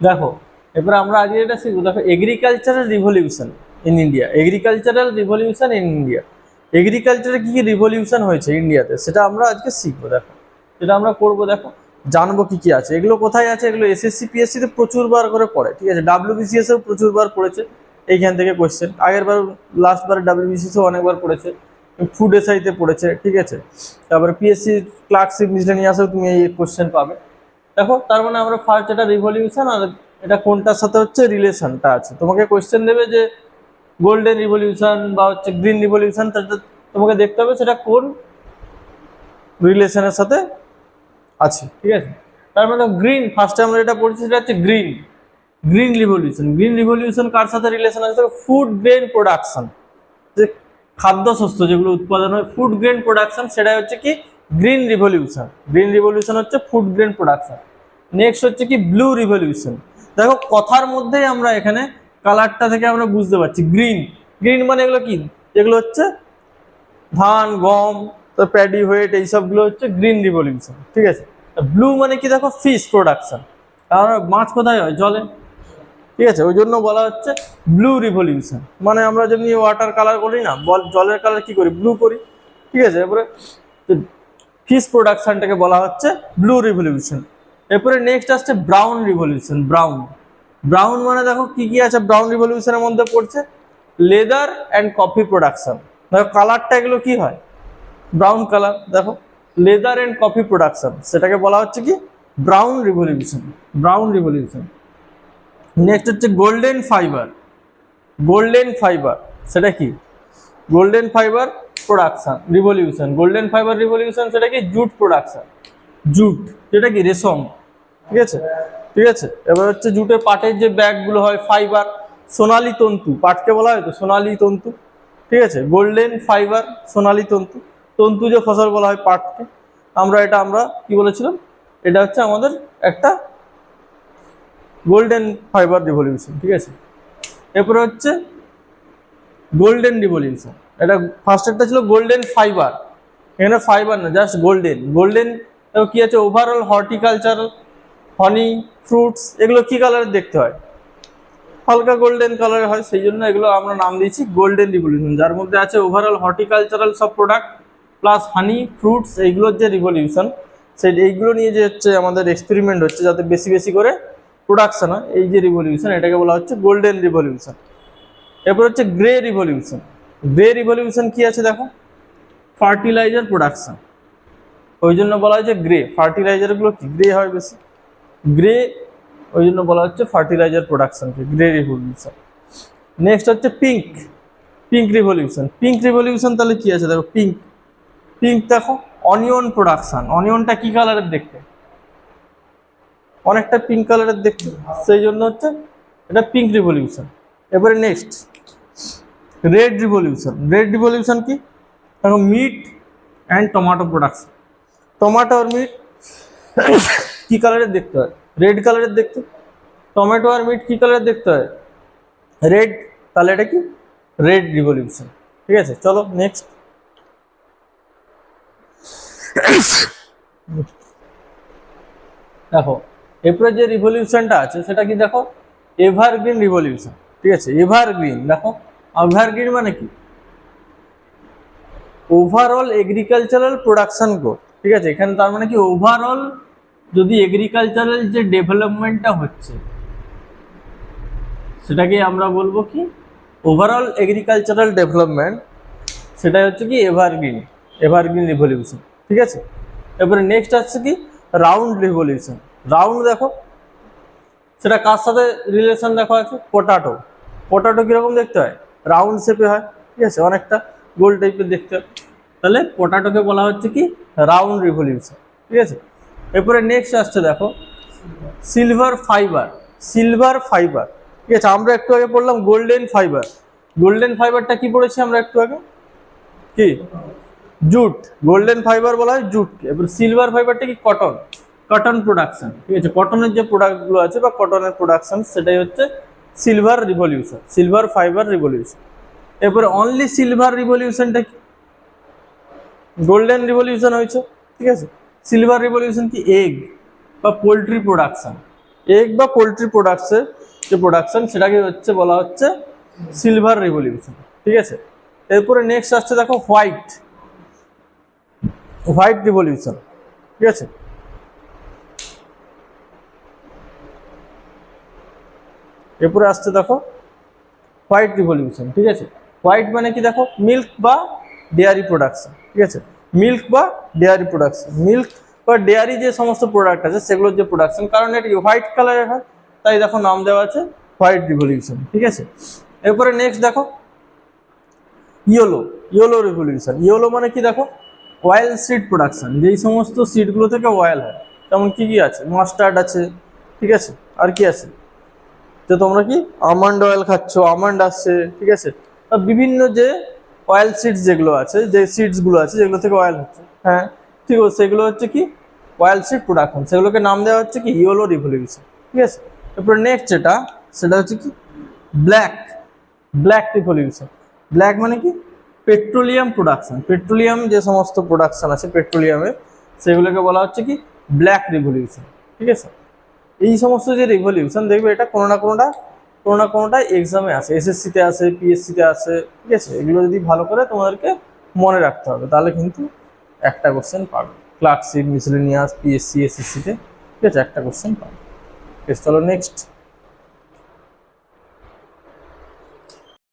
দেখো এরপরে আমরা আজকে এটা শিখব। দেখো agricultural revolution in India agricultural revolution in India এগ্রিকালচারে কী কী রিভলিউশন হয়েছে ইন্ডিয়াতে সেটা আমরা আজকে শিখব, দেখো। সেটা আমরা করব, দেখো, জানব কি কি আছে। এগুলো কোথায় আছে? এগুলো এসএসসি পিএসসি তে প্রচুর বার করে পড়ে, ঠিক আছে? ডাব্লিউবিসিএস এও প্রচুর বার পড়েছে এইখান থেকে কোয়েশ্চেন আগের বার লাস্ট বার ডাব্লিউবিসিএস এও অনেকবার পড়েছে। ফুড এসআইতে পড়েছে, ঠিক আছে? তারপরে পিএসসি ক্লার্কশিপ মিসলেনিয়াসেও তুমি এই কোয়েশ্চেন পাবে। দেখো, তার মানে আমরা ফার্স্ট এটা রিভলিউশন আর এটা কোনটার সাথে হচ্ছে রিলেশনটা আছে। তোমাকে কোয়েশ্চেন দেবে যে গোল্ডেন রিভলিউশন বা হচ্ছে গ্রিন রিভলিউশন তোমাকে দেখতে হবে সেটা কোন রিলেশনের সাথে আছে, ঠিক আছে? তার মানে গ্রিন ফার্স্টে আমরা যেটা পড়ছি সেটা হচ্ছে green green revolution green revolution কার সাথে রিলেশন আছে? ফুড গ্রেন প্রোডাকশন যে খাদ্যশস্য যেগুলো উৎপাদন হয় ফুড গ্রেন প্রোডাকশন সেটাই হচ্ছে কি? গ্রিন রিভলিউশন গ্রিন রিভলিউশন হচ্ছে ফুড গ্রেন প্রোডাকশন নেক্সট হচ্ছে কি ব্লু রিভলিউশন দেখো, কথার মধ্যেই আমরা এখানে কালারটা থেকে আমরা বুঝতে পারছি গ্রিন গ্রিন মানে এগুলো কি? এগুলো হচ্ছে ধান, গম প্যাডি হোয়েট এইসবগুলো হচ্ছে গ্রিন রিভলিউশন ঠিক আছে? ব্লু মানে কি দেখো? ফিশ প্রোডাকশন কারণ মাছ কোথায় হয়? জলে। ঠিক আছে ওই জন্য বলা হচ্ছে ব্লু রিভলিউশন মানে আমরা যেমনি ওয়াটার কালার করি না, বল, জলের কালার কি করি? ব্লু করি, ঠিক আছে? এরপরে ফিশ প্রোডাকশনটাকে বলা হচ্ছে ব্লু রিভলিউশন এরপরে নেক্সট আসছে ব্রাউন রিভলিউশন ব্রাউন ব্রাউন মানে দেখো কি কি আছে? ব্রাউন রিভলিউশনের মধ্যে পড়ছে লেদার অ্যান্ড কফি প্রোডাকশন দেখো কালারটা এগুলো কি হয়? ব্রাউন কালার দেখো লেদার অ্যান্ড কফি প্রোডাকশন সেটাকে বলা হচ্ছে কি? Brown revolution brown revolution next হচ্ছে গোল্ডেন ফাইবার গোল্ডেন ফাইবার সেটা কি? Golden fibre production revolution golden fibre revolution সেটা কি? জুট প্রোডাকশন জুট যেটা কি? রেশম। ঠিক আছে? ঠিক আছে? এবার হচ্ছে জুটের পাটের যে ব্যাগগুলো হয় ফাইবার সোনালি তন্তু, পাটকে বলা হয় তো? সোনালি তন্তু, ঠিক আছে? গোল্ডেন ফাইবার সোনালি তন্তু তন্তু যে ফসল বলা হয় পাটকে, আমরা এটা আমরা কি বলেছিলাম? এটা হচ্ছে আমাদের একটা গোল্ডেন ফাইবার রিভলিউশন ঠিক আছে? এরপরে হচ্ছে গোল্ডেন রিভলিউশন এটা ফার্স্টেরটা ছিল গোল্ডেন ফাইবার এখানে ফাইবার না জাস্ট গোল্ডেন গোল্ডেন কি আছে? ওভারঅল হর্টিকালচারাল হনি ফ্রুটস এগুলো কি কালারের দেখতে হয়? হালকা গোল্ডেন কালারের হয়, সেই জন্য এগুলো আমরা নাম দিয়েছি গোল্ডেন রিভলিউশন যার মধ্যে আছে ওভারঅল হর্টিকালচারাল সব প্রোডাক্ট প্লাস হানি ফ্রুটস এইগুলোর যে রিভলিউশন সেই এইগুলো নিয়ে যে হচ্ছে আমাদের এক্সপেরিমেন্ট হচ্ছে, যাতে বেশি বেশি করে প্রোডাকশন হয়, এই যে রিভলিউশন এটাকে বলা হচ্ছে গোল্ডেন রিভলিউশন এরপর হচ্ছে গ্রে রিভলিউশন গ্রে রিভলিউশন কি আছে দেখো? ফার্টিলাইজার প্রোডাকশন ওই জন্য বলা হয় যে গ্রে ফার্টিলাইজারগুলো কি? গ্রে হয় বেশি। গ্রে ওই জন্য বলা হচ্ছে ফার্টিলাইজার প্রোডাকশনকে গ্রে রিভলিউশন নেক্সট হচ্ছে pink pink revolution pink revolution তাহলে কি আছে? দেখো পিঙ্ক পিঙ্ক দেখো অনিয়ন প্রোডাকশন অনিয়নটা কি কালারের দেখতে? অনেকটা পিঙ্ক কালারের দেখতে। সেই জন্য হচ্ছে এটা পিঙ্ক রিভলিউশন এবারে next red revolution red revolution কি? দেখো meat and tomato production tomato R meat কি কালারের দেখতে হয়? রেড কালারের দেখতে? টমেটো আর মিট কি কালারের দেখতে হয়? রেড তাহলে এটা কি? রেড রিভলিউশন ঠিক আছে, চলো নেক্সট দেখো, এরপরে যে রিভলিউশনটা আছে, সেটা কি দেখো? এভারগ্রিন রিভলিউশন ঠিক আছে এভারগ্রিন দেখো এভারগ্রিন মানে কি? ওভারঅল এগ্রিকালচারাল প্রোডাকশন গ্রোথ ঠিক আছে, এখানে তার মানে কি? ওভারঅল যদি এগ্রিকালচারাল যে ডেভেলপমেন্টটা হচ্ছে, সেটাকে আমরা বলব কি? ওভারঅল এগ্রিকালচারাল ডেভেলপমেন্ট সেটাই হচ্ছে কি এভারগ্রিন এভারগ্রিন রিভলিউশন ঠিক আছে? এবারে নেক্সট আসছে কি? রাউন্ড রিভলিউশন রাউন্ড দেখো, সেটা কার সাথে রিলেশন দেখো আছে? পোটাটো পোটাটো কীরকম দেখতে হয়? রাউন্ড শেপে হয়, ঠিক আছে? অনেকটা গোল টাইপের দেখতে হয়। তাহলে পোটাটোকে বলা হচ্ছে কি? রাউন্ড রিভলিউশন ঠিক আছে? এরপরে নেক্সট আসছে দেখো সিলভার ফাইবার সিলভার ফাইবার ঠিক আছে, আমরা একটু আগে পড়লাম গোল্ডেন ফাইবার গোল্ডেন ফাইবারটা কি পড়েছি আমরা একটু আগে? কি? জুট গোল্ডেন ফাইবার বলা হয় জুটকে এবার সিলভার ফাইবারটা কি? কটন কটন প্রোডাকশন ঠিক আছে কটনের যে প্রোডাক্টগুলো আছে বা কটনের প্রোডাকশন সেটাই হচ্ছে silver revolution silver fibre revolution এরপরে অনলি সিলভার রিভলিউশনটা কি? গোল্ডেন রিভলিউশন হয়েছে, ঠিক আছে সিলভার রিভলিউশন কি এগ বা পোলট্রি প্রোডাকশন এগ বা পোলট্রি প্রোডাক্টসের যে প্রোডাকশন সেটাকে হচ্ছে বলা হচ্ছে সিলভার রিভলিউশন ঠিক আছে? এরপরে নেক্সট আসছে দেখো হোয়াইট হোয়াইট রিভলিউশন ঠিক আছে? এরপরে আসছে দেখো হোয়াইট রিভলিউশন ঠিক আছে? হোয়াইট মানে কি দেখো? মিল্ক বা ডেয়ারি প্রোডাকশন ঠিক আছে? মিল্ক বা ডেয়ারি প্রোডাকশন। মিল্ক বা ডেয়ারি যে সমস্ত প্রোডাক্ট আছে, সেগুলোর যে প্রোডাকশন, কারণ এটি হোয়াইট কালারের হয়, তাই দেখো নাম দেওয়া আছে হোয়াইট রিভলিউশন, ঠিক আছে? এরপরে নেক্সট দেখো, ইয়েলো ইয়েলো রিভলিউশন। ইয়েলো মানে কি দেখো? অয়েল সিড প্রোডাকশন যেই সমস্ত সিডগুলো থেকে অয়েল হয়। যেমন কি কি আছে? মাস্টার্ড আছে, ঠিক আছে? আর কি আছে? তো তোমরা কি? আমন্ড অয়েল খাচ্ছ আমন্ড আসছে, ঠিক আছে? বিভিন্ন যে অয়েল সিডস যেগুলো আছে যে সিডসগুলো আছে যেগুলো থেকে অয়েল হচ্ছে। হ্যাঁ। ঠিক আছে সেগুলো হচ্ছে কি? অয়েল সিড প্রোডাকশন সেগুলোকে নাম দেওয়া হচ্ছে কি? ইয়েলো রিভলিউশন ঠিক আছে? এরপরে নেক্সট যেটা সেটা হচ্ছে কি? ব্ল্যাক ব্ল্যাক রিভলিউশন ব্ল্যাক মানে কি? পেট্রোলিয়াম প্রোডাকশন পেট্রোলিয়াম যে সমস্ত প্রোডাকশন আছে পেট্রোলিয়ামের সেগুলোকে বলা হচ্ছে কি? ব্ল্যাক রিভলিউশন ঠিক আছে? এই সমস্ত যে রিভলিউশন দেখবে এটা কোনো না কোনোটা কোনো না কোনোটা এক্সামে আসে এসএসসিতে আছে পিএসসিতে আছে ঠিক আছে? এগুলো যদি ভালো করে তোমাদেরকে মনে রাখতে হবে, তাহলে কিন্তু একটা কোশ্চেন পাবে। ক্লার্কশিপ মিসলেনিয়াস পিএসসি এসএসসিতে ঠিক আছে? একটা কোশ্চেন পাবে। চলো নেক্সট